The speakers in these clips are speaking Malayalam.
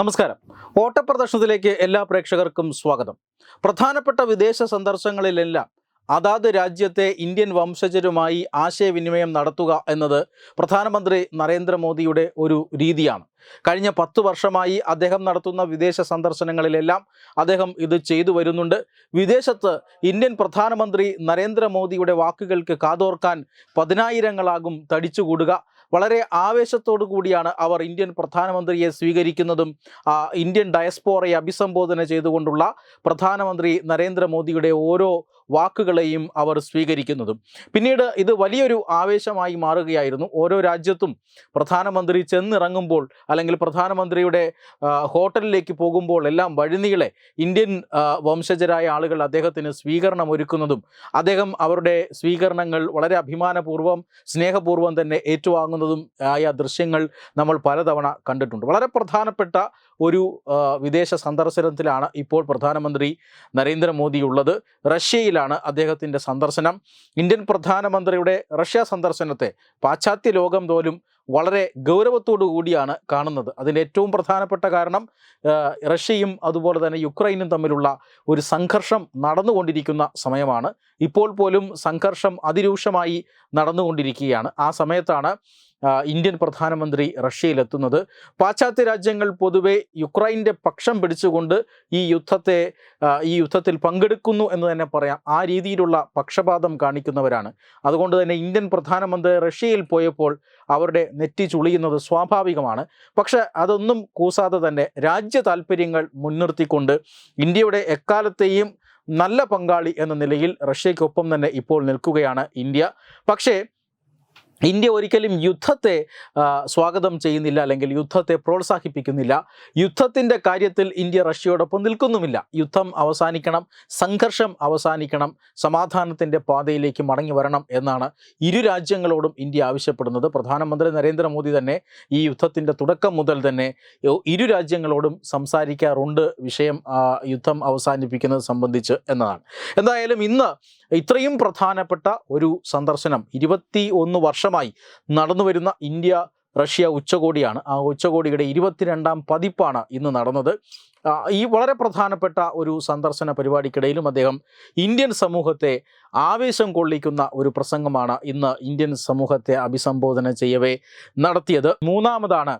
നമസ്കാരം. ഓട്ടപ്രദർശനത്തിലേക്ക് എല്ലാ പ്രേക്ഷകർക്കും സ്വാഗതം. പ്രധാനപ്പെട്ട വിദേശ സന്ദർശനങ്ങളിലെല്ലാം അതാത് രാജ്യത്തെ ഇന്ത്യൻ വംശജരുമായി ആശയവിനിമയം നടത്തുക എന്നത് പ്രധാനമന്ത്രി നരേന്ദ്രമോദിയുടെ ഒരു രീതിയാണ്. കഴിഞ്ഞ പത്ത് വർഷമായി അദ്ദേഹം നടത്തുന്ന വിദേശ സന്ദർശനങ്ങളിലെല്ലാം അദ്ദേഹം ഇത് ചെയ്തു വരുന്നുണ്ട്. വിദേശത്ത് ഇന്ത്യൻ പ്രധാനമന്ത്രി നരേന്ദ്രമോദിയുടെ വാക്കുകൾക്ക് കാതോർക്കാൻ പതിനായിരങ്ങളാകും തടിച്ചുകൂടുക. വളരെ ആവേശത്തോടു കൂടിയാണ് അവർ ഇന്ത്യൻ പ്രധാനമന്ത്രിയെ സ്വീകരിക്കുന്നതും ഇന്ത്യൻ ഡയസ്പോറയെ അഭിസംബോധന ചെയ്തുകൊണ്ടുള്ള പ്രധാനമന്ത്രി നരേന്ദ്രമോദിയുടെ ഓരോ വാക്കുകളെയും അവർ സ്വീകരിക്കുന്നതും. പിന്നീട് ഇത് വലിയൊരു ആവേശമായി മാറുകയായിരുന്നു. ഓരോ രാജ്യത്തും പ്രധാനമന്ത്രി ചെന്നിറങ്ങുമ്പോൾ അല്ലെങ്കിൽ പ്രധാനമന്ത്രിയുടെ ഹോട്ടലിലേക്ക് പോകുമ്പോൾ എല്ലാം വഴിനീളെ ഇന്ത്യൻ വംശജരായ ആളുകൾ അദ്ദേഹത്തിന് സ്വീകരണം ഒരുക്കുന്നതും അദ്ദേഹം അവരുടെ സ്വീകരണങ്ങൾ വളരെ അഭിമാനപൂർവം സ്നേഹപൂർവം തന്നെ ഏറ്റുവാങ്ങുന്നതും ആയ ദൃശ്യങ്ങൾ നമ്മൾ പലതവണ കണ്ടിട്ടുണ്ട്. വളരെ പ്രധാനപ്പെട്ട ഒരു വിദേശ സന്ദർശനത്തിലാണ് ഇപ്പോൾ പ്രധാനമന്ത്രി നരേന്ദ്രമോദി ഉള്ളത് റഷ്യയിലാണ് അദ്ദേഹത്തിന്റെ സന്ദർശനം. ഇന്ത്യൻ പ്രധാനമന്ത്രിയുടെ റഷ്യ സന്ദർശനത്തെ പാശ്ചാത്യ ലോകം പോലും വളരെ ഗൗരവത്തോടു കൂടിയാണ് കാണുന്നത്. അതിന്റെ ഏറ്റവും പ്രധാനപ്പെട്ട കാരണം റഷ്യയും അതുപോലെ തന്നെ യുക്രൈനും തമ്മിലുള്ള ഒരു സംഘർഷം നടന്നുകൊണ്ടിരിക്കുന്ന സമയമാണ്. ഇപ്പോൾ പോലും സംഘർഷം അതിരൂക്ഷമായി നടന്നുകൊണ്ടിരിക്കുകയാണ്. ആ സമയത്താണ് ഇന്ത്യൻ പ്രധാനമന്ത്രി റഷ്യയിലെത്തുന്നത്. പാശ്ചാത്യ രാജ്യങ്ങൾ പൊതുവെ യുക്രൈന്റെ പക്ഷം പിടിച്ചുകൊണ്ട് ഈ യുദ്ധത്തെ ഈ യുദ്ധത്തിൽ പങ്കെടുക്കുന്നു എന്ന് തന്നെ പറയാം. ആ രീതിയിലുള്ള പക്ഷപാതം കാണിക്കുന്നവരാണ്. അതുകൊണ്ട് തന്നെ ഇന്ത്യൻ പ്രധാനമന്ത്രി റഷ്യയിൽ പോയപ്പോൾ അവരുടെ നെറ്റി ചുളിയുന്നത് സ്വാഭാവികമാണ്. പക്ഷേ അതൊന്നും കൂസാതെ തന്നെ രാജ്യ താല്പര്യങ്ങൾ മുൻനിർത്തിക്കൊണ്ട് ഇന്ത്യയുടെ എക്കാലത്തെയും നല്ല പങ്കാളി എന്ന നിലയിൽ റഷ്യയ്ക്കൊപ്പം തന്നെ ഇപ്പോൾ നിൽക്കുകയാണ് ഇന്ത്യ. പക്ഷേ ഇന്ത്യ ഒരിക്കലും യുദ്ധത്തെ സ്വാഗതം ചെയ്യുന്നില്ല അല്ലെങ്കിൽ യുദ്ധത്തെ പ്രോത്സാഹിപ്പിക്കുന്നില്ല. യുദ്ധത്തിന്റെ കാര്യത്തിൽ ഇന്ത്യ റഷ്യയോടൊപ്പം നിൽക്കുന്നുമില്ല. യുദ്ധം അവസാനിക്കണം സംഘർഷം അവസാനിക്കണം സമാധാനത്തിന്റെ പാതയിലേക്ക് മടങ്ങി വരണം എന്നാണ് ഇരു രാജ്യങ്ങളോടും ഇന്ത്യ ആവശ്യപ്പെടുന്നത്. പ്രധാനമന്ത്രി നരേന്ദ്രമോദി തന്നെ ഈ യുദ്ധത്തിന്റെ തുടക്കം മുതൽ തന്നെ ഇരു രാജ്യങ്ങളോടും സംസാരിക്കാറുണ്ട് വിഷയം യുദ്ധം അവസാനിപ്പിക്കുന്നത് സംബന്ധിച്ച് എന്നതാണ്. എന്തായാലും ഇന്ന് ഇത്രയും പ്രധാനപ്പെട്ട ഒരു സന്ദർശനം ഇരുപത്തി ഒന്ന് വർഷമായി നടന്നു വരുന്ന ഇന്ത്യ റഷ്യ ഉച്ചകോടിയാണ്. ആ ഉച്ചകോടിയുടെ ഇരുപത്തിരണ്ടാം പതിപ്പാണ് ഇന്ന് നടന്നത്. ഈ വളരെ പ്രധാനപ്പെട്ട ഒരു സന്ദർശന പരിപാടിക്കിടയിലും അദ്ദേഹം ഇന്ത്യൻ സമൂഹത്തെ ആവേശം കൊള്ളിക്കുന്ന ഒരു പ്രസംഗമാണ് ഇന്ന് ഇന്ത്യൻ സമൂഹത്തെ അഭിസംബോധന ചെയ്യവേ നടത്തിയത്. മൂന്നാമതാണ്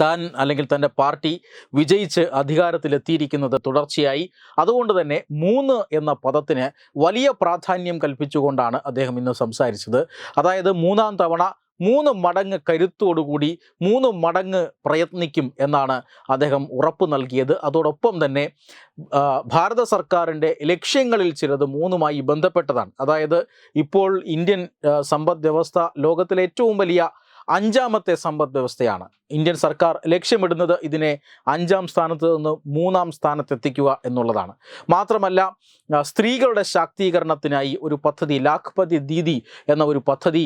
താൻ അല്ലെങ്കിൽ തന്റെ പാർട്ടി വിജയിച്ച് അധികാരത്തിലെത്തിയിരിക്കുന്നത് തുടർച്ചയായി. അതുകൊണ്ട് തന്നെ മൂന്ന് എന്ന പദത്തിന് വലിയ പ്രാധാന്യം കൽപ്പിച്ചുകൊണ്ടാണ് അദ്ദേഹം ഇന്ന് സംസാരിച്ചത്. അതായത് മൂന്നാം തവണ മൂന്ന് മടങ്ങ് കരുത്തോടുകൂടി മൂന്ന് മടങ്ങ് പ്രയത്നിക്കും എന്നാണ് അദ്ദേഹം ഉറപ്പ് നൽകിയത്. അതോടൊപ്പം തന്നെ ഭാരത സർക്കാരിന്റെ ലക്ഷ്യങ്ങളിൽ ചിലത് മൂന്നുമായി ബന്ധപ്പെട്ടതാണ്. അതായത് ഇപ്പോൾ ഇന്ത്യൻ സമ്പദ് വ്യവസ്ഥ ലോകത്തിലെ ഏറ്റവും വലിയ അഞ്ചാമത്തെ സമ്പദ് വ്യവസ്ഥയാണ്. ഇന്ത്യൻ സർക്കാർ ലക്ഷ്യമിടുന്നത് ഇതിനെ അഞ്ചാം സ്ഥാനത്ത് നിന്ന് മൂന്നാം സ്ഥാനത്തെത്തിക്കുക എന്നുള്ളതാണ്. മാത്രമല്ല സ്ത്രീകളുടെ ശാക്തീകരണത്തിനായി ഒരു പദ്ധതി ലാഖ്പതി ദീദി എന്ന ഒരു പദ്ധതി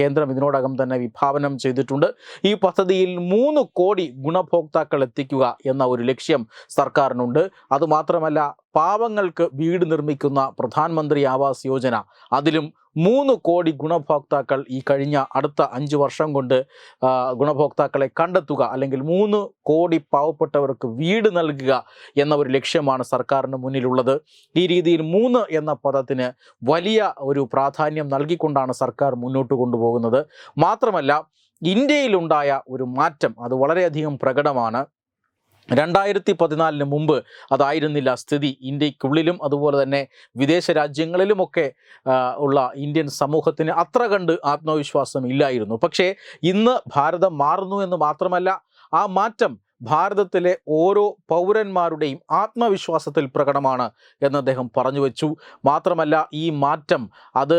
കേന്ദ്രം ഇതിനോടകം തന്നെ വിഭാവനം ചെയ്തിട്ടുണ്ട്. ഈ പദ്ധതിയിൽ മൂന്ന് കോടി ഗുണഭോക്താക്കൾ എത്തിക്കുക എന്ന ഒരു ലക്ഷ്യം സർക്കാരിനുണ്ട്. അതുമാത്രമല്ല പാവങ്ങൾക്ക് വീട് നിർമ്മിക്കുന്ന പ്രധാനമന്ത്രി ആവാസ് യോജന. അതിലും മൂന്ന് കോടി ഗുണഭോക്താക്കൾ ഈ കഴിഞ്ഞ അടുത്ത അഞ്ച് വർഷം കൊണ്ട് ഗുണഭോക്താക്കളെ കണ്ടെത്തുക അല്ലെങ്കിൽ മൂന്ന് കോടി പാവപ്പെട്ടവർക്ക് വീട് നൽകുക എന്ന ഒരു ലക്ഷ്യമാണ് സർക്കാരിന് മുന്നിലുള്ളത്. ഈ രീതിയിൽ മൂന്ന് എന്ന പദത്തിന് വലിയ ഒരു പ്രാധാന്യം നൽകിക്കൊണ്ടാണ് സർക്കാർ മുന്നോട്ട് കൊണ്ടുപോകുന്നത്. മാത്രമല്ല ഇന്ത്യയിലുണ്ടായ ഒരു മാറ്റം അത് വളരെയധികം പ്രകടമാണ്. രണ്ടായിരത്തി പതിനാലിന് മുമ്പ് അതായിരുന്നില്ല സ്ഥിതി. ഇന്ത്യക്കുള്ളിലും അതുപോലെ തന്നെ വിദേശ രാജ്യങ്ങളിലുമൊക്കെ ഉള്ള ഇന്ത്യൻ സമൂഹത്തിന് അത്ര കണ്ട് ആത്മവിശ്വാസം ഇല്ലായിരുന്നു. പക്ഷേ ഇന്ന് ഭാരതം മാറുന്നു എന്ന് മാത്രമല്ല ആ മാറ്റം ഭാരതത്തിലെ ഓരോ പൗരന്മാരുടെയും ആത്മവിശ്വാസത്തിൽ പ്രകടമാണ് എന്ന് അദ്ദേഹം പറഞ്ഞു വെച്ചു. മാത്രമല്ല ഈ മാറ്റം അത്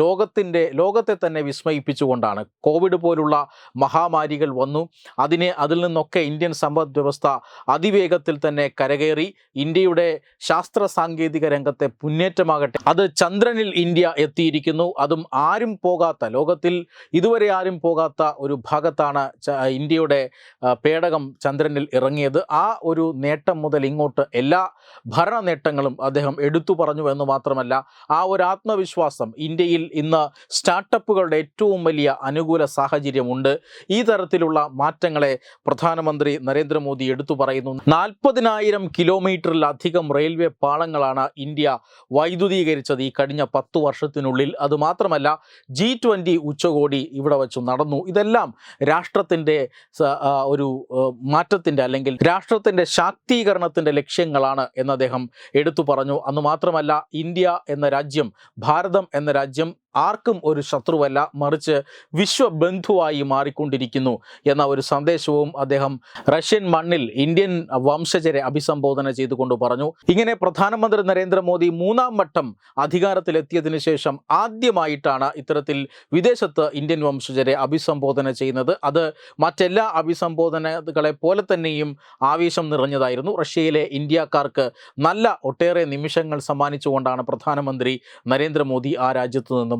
ലോകത്തിന്റെ ലോകത്തെ തന്നെ വിസ്മയിപ്പിച്ചുകൊണ്ടാണ്. കോവിഡ് പോലുള്ള മഹാമാരികൾ വന്നു. അതിനെ അതിൽ നിന്നൊക്കെ ഇന്ത്യൻ സമ്പദ് വ്യവസ്ഥ അതിവേഗത്തിൽ തന്നെ കരകയറി. ഇന്ത്യയുടെ ശാസ്ത്ര സാങ്കേതിക രംഗത്തെ മുന്നേറ്റമാകട്ടെ അത് ചന്ദ്രനിൽ ഇന്ത്യ എത്തിയിരിക്കുന്നു. അതും ആരും പോകാത്ത ലോകത്തിൽ ഇതുവരെ ആരും പോകാത്ത ഒരു ഭാഗത്താണ് ഇന്ത്യയുടെ പേടകം ചന്ദ്രനിൽ ഇറങ്ങിയത് ആ ഒരു നേട്ടം മുതൽ ഇങ്ങോട്ട് എല്ലാ ഭരണ നേട്ടങ്ങളും അദ്ദേഹം എടുത്തു പറഞ്ഞു എന്ന് മാത്രമല്ല ആ ഒരു ആത്മവിശ്വാസം ഇന്ത്യയിൽ ഇന്ന് സ്റ്റാർട്ടപ്പുകളുടെ ഏറ്റവും വലിയ അനുകൂല സാഹചര്യമുണ്ട്. ഈ തരത്തിലുള്ള മാറ്റങ്ങളെ പ്രധാനമന്ത്രി നരേന്ദ്രമോദി എടുത്തു പറയുന്നു. നാൽപ്പതിനായിരം കിലോമീറ്ററിലധികം റെയിൽവേ പാളങ്ങളാണ് ഇന്ത്യ വൈദ്യുതീകരിച്ചത് ഈ കഴിഞ്ഞ പത്തു വർഷത്തിനുള്ളിൽ. അതുമാത്രമല്ല ജി ട്വന്റി ഉച്ചകോടി ഇവിടെ വെച്ച് നടന്നു. ഇതെല്ലാം രാഷ്ട്രത്തിന്റെ ഒരു മാറ്റത്തിന്റെ അല്ലെങ്കിൽ രാഷ്ട്രത്തിന്റെ ശാക്തീകരണത്തിന്റെ ലക്ഷ്യങ്ങളാണ് എന്ന് അദ്ദേഹം എടുത്തു പറഞ്ഞു. അന്ന് മാത്രമല്ല ഇന്ത്യ എന്ന രാജ്യം ഭാരതം എന്ന രാജ്യം ആർക്കും ഒരു ശത്രുവല്ല മറിച്ച് വിശ്വബന്ധുവായി മാറിക്കൊണ്ടിരിക്കുന്നു എന്ന ഒരു സന്ദേശവും അദ്ദേഹം റഷ്യൻ മണ്ണിൽ ഇന്ത്യൻ വംശജരെ അഭിസംബോധന ചെയ്തുകൊണ്ട് പറഞ്ഞു. ഇങ്ങനെ പ്രധാനമന്ത്രി നരേന്ദ്രമോദി മൂന്നാം വട്ടം അധികാരത്തിലെത്തിയതിനു ശേഷം ആദ്യമായിട്ടാണ് ഇത്തരത്തിൽ വിദേശത്ത് ഇന്ത്യൻ വംശജരെ അഭിസംബോധന ചെയ്യുന്നത്. അത് മറ്റെല്ലാ അഭിസംബോധനകളെ പോലെ തന്നെയും ആവേശം നിറഞ്ഞതായിരുന്നു. റഷ്യയിലെ ഇന്ത്യക്കാർക്ക് നല്ല ഒട്ടേറെ നിമിഷങ്ങൾ സമ്മാനിച്ചുകൊണ്ടാണ് പ്രധാനമന്ത്രി നരേന്ദ്രമോദി ആ രാജ്യത്തു നിന്നും